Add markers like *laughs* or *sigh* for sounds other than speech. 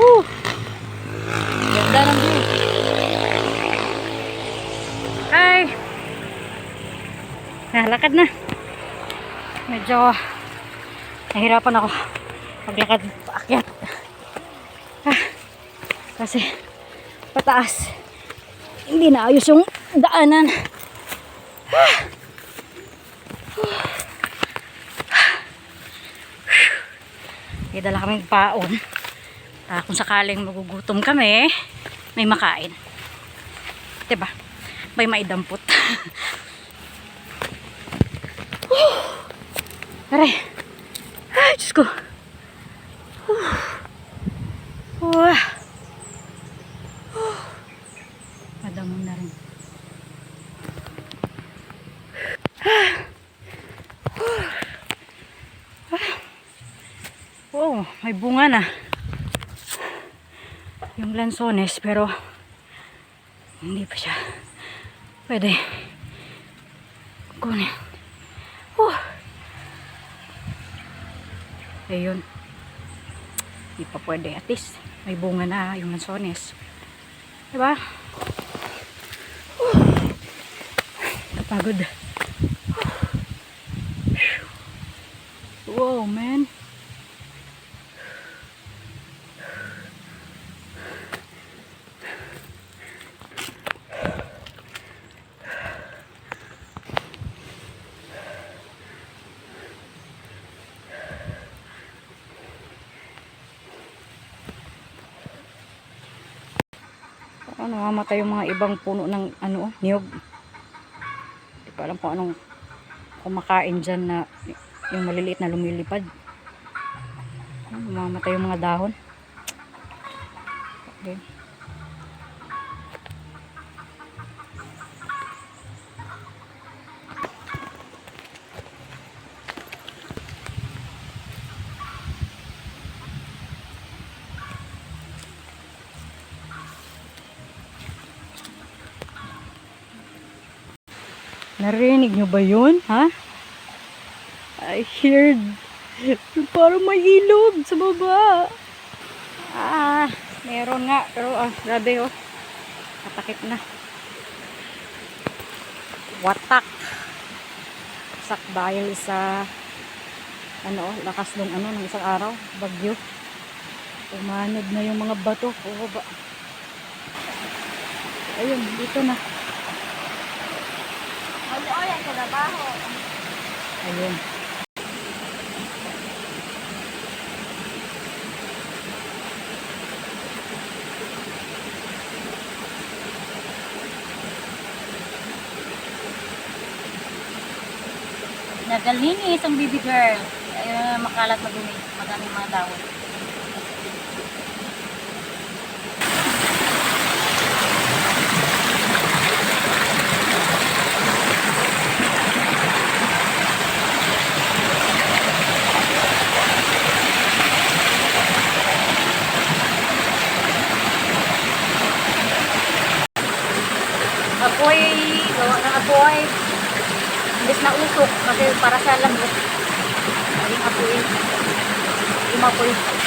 Woo! Ganda ng view. Hi! Nalakad na. Medyo nahirapan ako paglakad paakyat. Ah, kasi pataas. Hindi na ayos yung daanan. Ah. May dala kaming paon. Ah, kung sakaling magugutom kami, may makain. Diba? May maidampot. *laughs* Aray. Ay, Diyos ko. Wah. Madamo na rin. Oh, may bunga na. Yung lansones, pero hindi pa siya pwede kunin. Oh. Ayun. Hindi pa pwede. At least, may bunga na yung lansones. Diba? Oh. Napagod. Wow, man. Parang namamatay yung mga ibang puno ng ano, niyog. Hindi ko alam kung anong kumakain dyan na yung maliliit na lumilipad. Ano, Namamatay yung mga dahon. Okay. Narinig nyo ba yun? Ha? I heard. Parang may ilog sa baba. Ah, meron nga. Pero ah, grabe oh. Katakip na. Watak. Sak dahil sa ano, oh, lakas ng ano ng isang araw, bagyo. Umanod na yung mga bato. Oh, ba. Ayun, dito na. Oy, ang trabaho. Ayun. Nagaliniis ang baby girl. Ayun, makalat madumi. Madaming mga dahon. Apoy, gawa ng apoy. Imbes na usok kasi para sa lamok. Naging apoy. Yung apoy.